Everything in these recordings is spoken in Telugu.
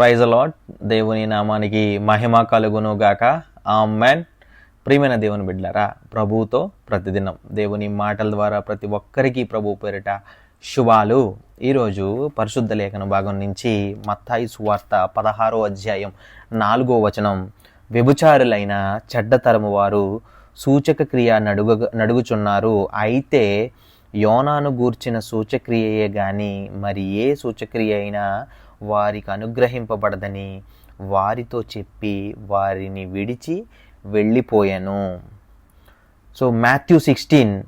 ప్రైజ్ అలాట్ దేవుని నామానికి మహిమ కలుగును గాక ఆమెన్. ప్రియమైన దేవుని బిడ్డారా ప్రభువుతో ప్రతిదినం దేవుని మాటల ద్వారా ప్రతి ఒక్కరికి ప్రభు పేరిట శుభాలు. ఈరోజు పరిశుద్ధ లేఖన భాగం నుంచి మత్తాయి సువార్త పదహారో అధ్యాయం నాలుగో వచనం. వ్యభిచారులైన చెడ్డతరము వారు సూచక క్రియ నడుగ నడుగుచున్నారు. అయితే యోనాను గూర్చిన సూచక్రియయే కానీ మరి ఏ సూచక్రియ అయినా వారికి అనుగ్రహింపబడదని వారితో చెప్పి వారిని విడిచి వెళ్ళిపోయాను. So Matthew sixteen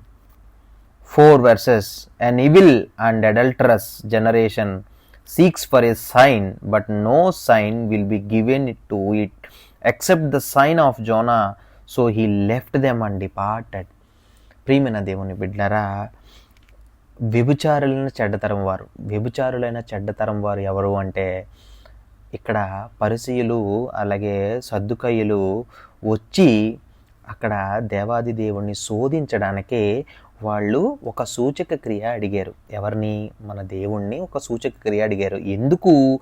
four verses an evil and adulterous generation seeks for a sign but no sign will be given to it except the sign of Jonah so he left them and departed ప్రియమైన దేవుని బిడ్డరా వ్యభిచారులైన చెడ్డతరం వారు. వ్యభిచారులైన చెడ్డతరం వారు ఎవరు అంటే ఇక్కడ పరిసీయులు అలాగే సర్దుకయ్యులు వచ్చి అక్కడ దేవాది దేవుణ్ణి శోధించడానికే వాళ్ళు ఒక సూచక క్రియ అడిగారు. ఎవరిని? మన దేవుణ్ణి ఒక సూచక క్రియ అడిగారు. ఎందుకు?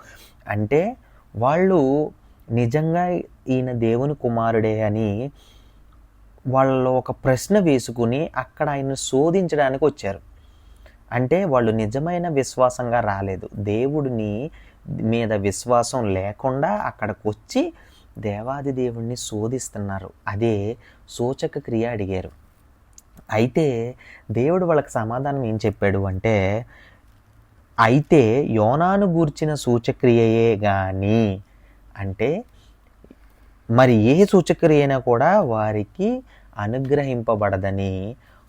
అంటే వాళ్ళు నిజంగా ఈయన దేవుని కుమారుడే అని వాళ్ళలో ఒక ప్రశ్న వేసుకుని అక్కడ ఆయన శోధించడానికి వచ్చారు అంటే వాళ్ళు నిజమైన విశ్వాసంగా రాలేదు. దేవుడిని మీద విశ్వాసం లేకుండా అక్కడికి వచ్చి దేవాది దేవుణ్ణి శోధిస్తున్నారు. అదే సూచక క్రియ అడిగారు. అయితే దేవుడు వాళ్ళకి సమాధానం ఏం చెప్పాడు అంటే అయితే యోనాను గూర్చిన సూచక్రియయే కానీ అంటే మరి ఏ సూచక్రియ అయినా కూడా వారికి అనుగ్రహింపబడదని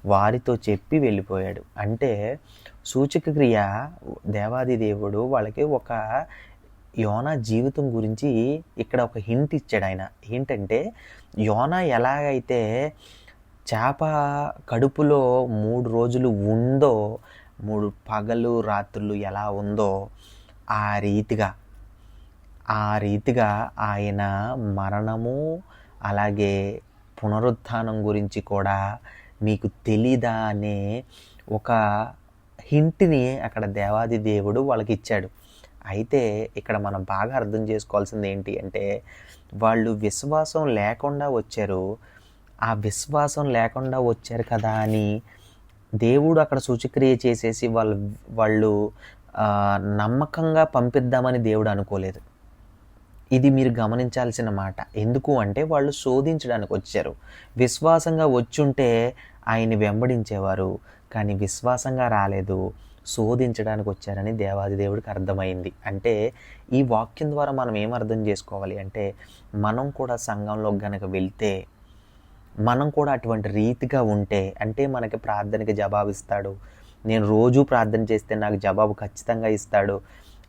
వారితో చెప్పి వెళ్ళిపోయాడు. అంటే సూచక క్రియ దేవాది దేవుడు వాళ్ళకి ఒక యోనా జీవితం గురించి ఇక్కడ ఒక హింట్ ఇచ్చాడు ఆయన. ఏంటంటే యోనా ఎలాగైతే చేప కడుపులో మూడు రోజులు ఉందో మూడు పగలు రాత్రులు ఎలా ఉందో ఆ రీతిగా ఆ రీతిగా ఆయన మరణము అలాగే పునరుత్థానం గురించి కూడా మీకు తెలీదా అనే ఒక హింట్ని అక్కడ దేవాది దేవుడు వాళ్ళకి ఇచ్చాడు అయితే ఇక్కడ మనం బాగా అర్థం చేసుకోవాల్సింది ఏంటి అంటే వాళ్ళు విశ్వాసం లేకుండా వచ్చారు. ఆ విశ్వాసం లేకుండా వచ్చారు కదా అని దేవుడు అక్కడ సూచక్రియ చేసేసి వాళ్ళు వాళ్ళు నమ్మకంగా పంపిద్దామని దేవుడు అనుకోలేదు. ఇది మీరు గమనించాల్సిన మాట. ఎందుకు అంటే వాళ్ళు శోధించడానికి వచ్చారు. విశ్వాసంగా వచ్చుంటే ఆయన్ని వెంబడించేవారు. కానీ విశ్వాసంగా రాలేదు. శోధించడానికి వచ్చారని దేవాది దేవుడికి అర్థమైంది. అంటే ఈ వాక్యం ద్వారా మనం ఏం అర్థం చేసుకోవాలి అంటే మనం కూడా సంఘంలో గనక వెళ్తే మనం కూడా అటువంటి రీతిగా ఉంటే అంటే మనకి ప్రార్థనకి జవాబు ఇస్తాడు నేను రోజు ప్రార్థన చేస్తే నాకు జవాబు ఖచ్చితంగా ఇస్తాడు.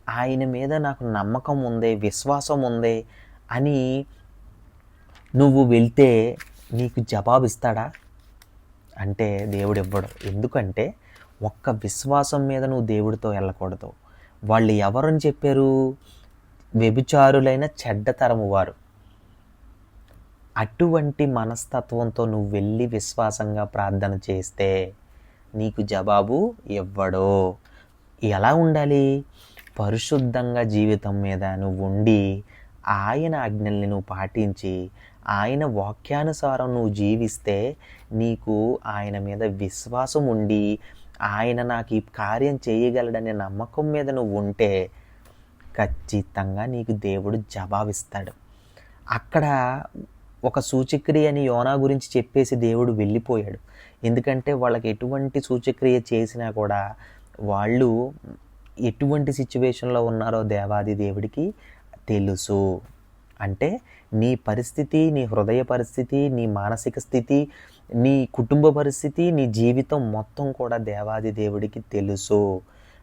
ఆయన మీద నాకు నమ్మకం ఉంది విశ్వాసం ఉంది అని నువ్వు వెళ్తే నీకు జవాబు ఇస్తాడా అంటే దేవుడు ఇవ్వడు ఎందుకంటే ఒక్క విశ్వాసం మీద నువ్వు దేవుడితో వెళ్ళకూడదు. వాళ్ళు ఎవరని చెప్పారు? వ్యభిచారులైన చెడ్డతరము వారు. అటువంటి మనస్తత్వంతో నువ్వు వెళ్ళి విశ్వాసంగా ప్రార్థన చేస్తే నీకు జవాబు ఇవ్వడో ఎలా ఉండాలి? పరిశుద్ధంగా జీవితం మీద నువ్వు ఉండి ఆయన ఆజ్ఞల్ని నువ్వు పాటించి ఆయన వాక్యానుసారం నువ్వు జీవిస్తే నీకు ఆయన మీద విశ్వాసం ఉండి ఆయన నాకు ఈ కార్యం చేయగలడనే నమ్మకం మీద నువ్వు ఉంటే ఖచ్చితంగా నీకు దేవుడు జవాబిస్తాడు. అక్కడ ఒక సూచక్రియ అని యోనా గురించి చెప్పేసి దేవుడు వెళ్ళిపోయాడు. ఎందుకంటే వాళ్ళకి ఎటువంటి సూచక్రియ చేసినా కూడా వాళ్ళు ఎటువంటి సిచ్యువేషన్లో ఉన్నారో దేవాది దేవుడికి తెలుసు. అంటే నీ పరిస్థితి నీ హృదయ పరిస్థితి నీ మానసిక స్థితి నీ కుటుంబ పరిస్థితి నీ జీవితం మొత్తం కూడా దేవాది దేవుడికి తెలుసు.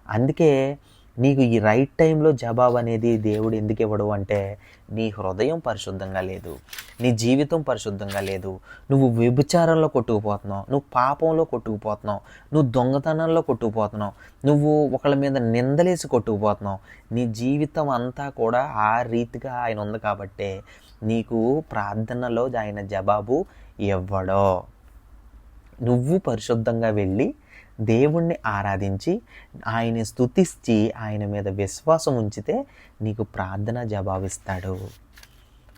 అందుకే నీకు ఈ రైట్ టైంలో జవాబు అనేది దేవుడు ఎందుకు ఇవ్వడు అంటే నీ హృదయం పరిశుద్ధంగా లేదు. నీ జీవితం పరిశుద్ధంగా లేదు. నువ్వు వ్యభిచారంలో కొట్టుకుపోతున్నావు. నువ్వు పాపంలో కొట్టుకుపోతున్నావు. నువ్వు దొంగతనంలో కొట్టుకుపోతున్నావు. నువ్వు ఒకళ్ళ మీద నిందలేసి కొట్టుకుపోతున్నావు. నీ జీవితం అంతా కూడా ఆ రీతిగా ఆయన ఉంది కాబట్టే నీకు ప్రార్థనలో ఆయన జవాబు ఇవ్వడో. నువ్వు పరిశుద్ధంగా వెళ్ళి దేవుణ్ణి ఆరాధించి ఆయన స్తుతించి ఆయన మీద విశ్వాసం ఉంచితే నీకు ప్రార్థన జవాబిస్తాడు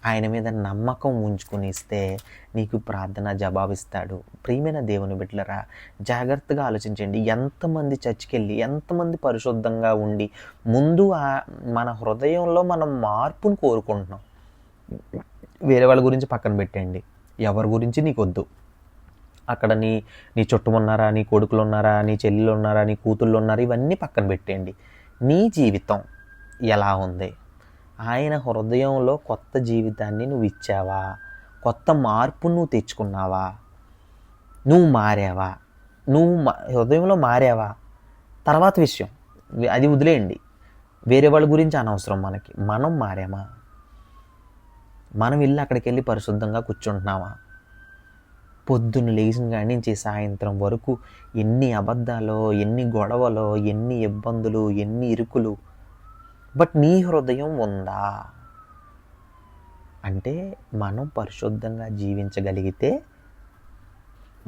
ఆయన మీద నమ్మకం ఉంచుకుని ఇస్తే నీకు ప్రార్థన జవాబిస్తాడు. ప్రియమైన దేవుని బిడ్డలరా జాగ్రత్తగా ఆలోచించండి. ఎంతమంది చర్చికెళ్ళి ఎంతమంది పరిశుద్ధంగా ఉండి ముందు ఆ- మన హృదయంలో మనం మార్పును కోరుకుంటున్నాం. వేరే వాళ్ళ గురించి పక్కన పెట్టండి. ఎవరి గురించి నీకు వద్దు అక్కడ నీ నీ చుట్టూ ఉన్నారా నీ కొడుకులు ఉన్నారా నీ చెల్లెలు ఉన్నారా నీ కూతుళ్ళు ఉన్నారా ఇవన్నీ పక్కన పెట్టండి. నీ జీవితం ఎలా ఉంది? ఆయన హృదయంలో కొత్త జీవితాన్ని నువ్వు ఇచ్చావా కొత్త మార్పు నువ్వు తెచ్చుకున్నావా? నువ్వు మారావా? నువ్వు మా- హృదయంలో మారావా? తర్వాత విషయం. అది వదిలేయండి. వేరే వాళ్ళ గురించి అనవసరం మనకి. మనం మారామా? మనం ఇల్లు అక్కడికి వెళ్ళి పరిశుద్ధంగా కూర్చుంటున్నామా? పొద్దున్న లేచిన కాడి నుంచి సాయంత్రం వరకు ఎన్ని అబద్ధాలో ఎన్ని గొడవలో ఎన్ని ఇబ్బందులు ఎన్ని ఇరుకులు బట్ నీ హృదయం ఉందా? అంటే మనం పరిశుద్ధంగా జీవించగలిగితే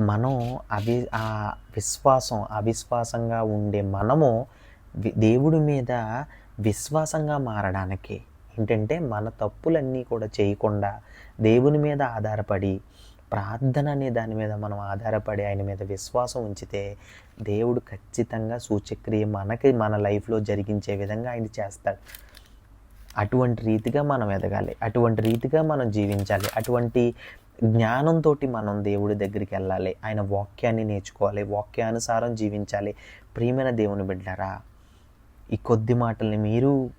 మనం అవి ఆ విశ్వాసం అవిశ్వాసంగా ఉండే మనము దేవుడి మీద విశ్వాసంగా మారడానికి. ఏంటంటే మన తప్పులన్నీ కూడా చేయకుండా దేవుని మీద ఆధారపడి ప్రార్థన అనే దాని మీద మనం ఆధారపడి ఆయన మీద విశ్వాసం ఉంచితే దేవుడు ఖచ్చితంగా సూచక్రియ మనకి మన లైఫ్లో జరిగించే విధంగా ఆయన చేస్తాడు. అటువంటి రీతిగా మనం ఎదగాలి. అటువంటి రీతిగా మనం జీవించాలి. అటువంటి జ్ఞానంతో మనం దేవుడి దగ్గరికి వెళ్ళాలి. ఆయన వాక్యాన్ని నేర్చుకోవాలి. వాక్యానుసారం జీవించాలి. ప్రియమైన దేవుని బిడ్డారా ఈ కొద్ది మాటల్ని మీరు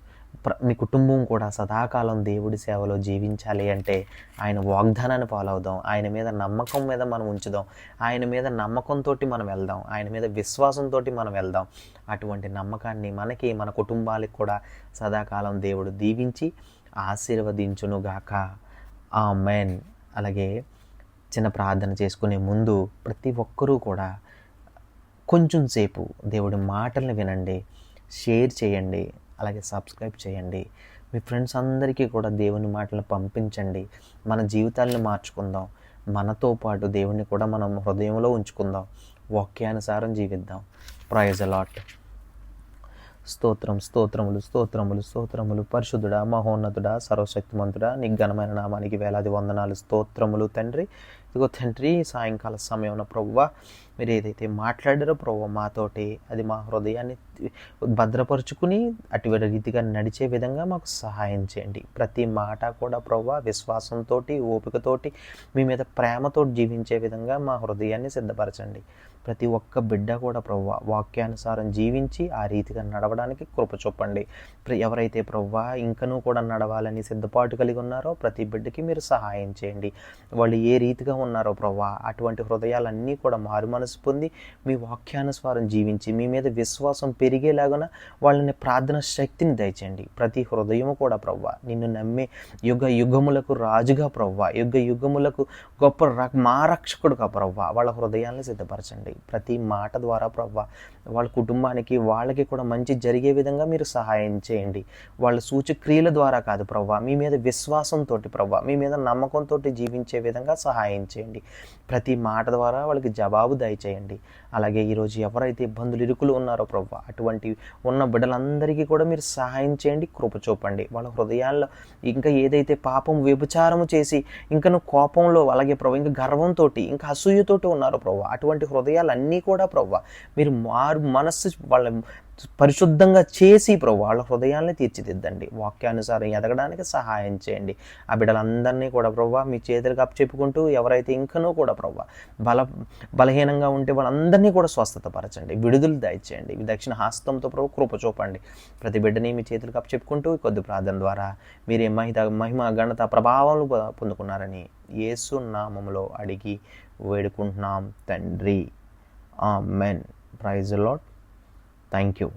మీ కుటుంబం కూడా సదాకాలం దేవుడి సేవలో జీవించాలి అంటే ఆయన వాగ్దానాన్ని ఫాలో అవుదాం. ఆయన మీద నమ్మకం మీద మనం ఉంచుదాం. ఆయన మీద నమ్మకంతో మనం వెళ్దాం. ఆయన మీద విశ్వాసంతో మనం వెళ్దాం. అటువంటి నమ్మకాన్ని మనకి మన కుటుంబాలకు కూడా సదాకాలం దేవుడు దీవించి ఆశీర్వదించునుగాక. ఆ మెన్ అలాగే చిన్న ప్రార్థన చేసుకునే ముందు ప్రతి ఒక్కరూ కూడా కొంచెం సేపు దేవుడి మాటల్ని వినండి షేర్ చేయండి. అలాగే సబ్స్క్రైబ్ చేయండి. మీ ఫ్రెండ్స్ అందరికీ కూడా దేవుని మాటలు పంపించండి. మన జీవితాలను మార్చుకుందాం. మనతో పాటు దేవుణ్ణి కూడా మనం హృదయంలో ఉంచుకుందాం. వాక్యానుసారం జీవిద్దాం. ప్రైజ్ అలాట్ స్తోత్రం స్తోత్రములు స్తోత్రములు స్తోత్రములు. పరిశుద్ధుడా మహోన్నతుడా సర్వశక్తిమంతుడా నీ ఘనమైన నామానికి వేలాది వందనాలు. స్తోత్రములు తండ్రి. ఇదిగో తండ్రి సాయంకాల సమయంలో ప్రవ్వ మీరు ఏదైతే మాట్లాడారో ప్రభు మాతోటి అది మా హృదయాన్ని భద్రపరుచుకుని అటువంటి రీతిగా నడిచే విధంగా మాకు సహాయం చేయండి. ప్రతి మాట కూడా ప్రభు విశ్వాసంతో ఓపికతోటి మీ మీద ప్రేమతో జీవించే విధంగా మా హృదయాన్ని సిద్ధపరచండి. ప్రతి ఒక్క బిడ్డ కూడా ప్రవ్వ వాక్యానుసారం జీవించి ఆ రీతిగా నడవడానికి కృప చూపండి. ప్ర- ఎవరైతే ప్రవ్వ ఇంకనూ కూడా నడవాలని సిద్ధపాటు కలిగి ఉన్నారో ప్రతి బిడ్డకి మీరు సహాయం చేయండి. వాళ్ళు ఏ రీతిగా ఉన్నారో ప్రవ్వ అటువంటి హృదయాలన్నీ కూడా మారు మనసు పొంది మీ వాక్యానుసారం జీవించి మీ మీద విశ్వాసం పెరిగేలాగున వాళ్ళని ప్రార్థన శక్తిని దయచండి ప్రతి హృదయము కూడా ప్రవ్వ నిన్ను నమ్మే యుగ యుగములకు రాజుగా ప్రవ్వ యుగ యుగములకు గొప్ప ర- మా రక్షకుడుగా ప్రవ్వ వాళ్ళ హృదయాలను సిద్ధపరచండి. ప్రతి మాట ద్వారా ప్రవ్వ వాళ్ళ కుటుంబానికి వాళ్ళకి కూడా మంచి జరిగే విధంగా మీరు సహాయం చేయండి. వాళ్ళ సూచక్రియల ద్వారా కాదు ప్రవ్వ మీ మీద విశ్వాసంతో ప్రవ్వ మీ మీద నమ్మకంతో జీవించే విధంగా సహాయం చేయండి. ప్రతి మాట ద్వారా వాళ్ళకి జవాబు దయచేయండి అలాగే ఈరోజు ఎవరైతే ఇబ్బందులు ఇరుకులు ఉన్నారో ప్రభు అటువంటి ఉన్న బిడ్డలందరికీ కూడా మీరు సహాయం చేయండి కృప చూపండి. వాళ్ళ హృదయాల్లో ఇంకా ఏదైతే పాపం వ్యభిచారము చేసి ఇంకను కోపంలో అలాగే ప్రభు ఇంకా గర్వంతో ఇంకా అసూయతోటి ఉన్నారో ప్రభు అటువంటి హృదయాలన్నీ కూడా ప్రభు మీరు మారు మనస్సు వాళ్ళ పరిశుద్ధంగా చేసి ప్రభు వాళ్ళ హృదయాల్ని తీర్చిదిద్దండి. వాక్యానుసారం ఎదగడానికి సహాయం చేయండి. ఆ బిడ్డలందరినీ కూడా ప్రభు మీ చేతులకు అప్పచెప్పుకుంటూ ఎవరైతే ఇంకనూ కూడా ప్రభు బల బలహీనంగా ఉంటే వాళ్ళందరినీ కూడా స్వస్థత పరచండి విడుదల దయచేయండి. మీ దక్షిణ హస్తంతో ప్రభు కృప చూపండి. ప్రతి బిడ్డని మీ చేతులకు అప్పచెప్పుకుంటూ కొద్ది ప్రార్థన ద్వారా మీరే మహిత మహిమ ఘనత ప్రభావాలు పొందుకున్నారని యేసు నామములో అడిగి వేడుకుంటున్నాం తండ్రి. Amen praise Lord Thank you.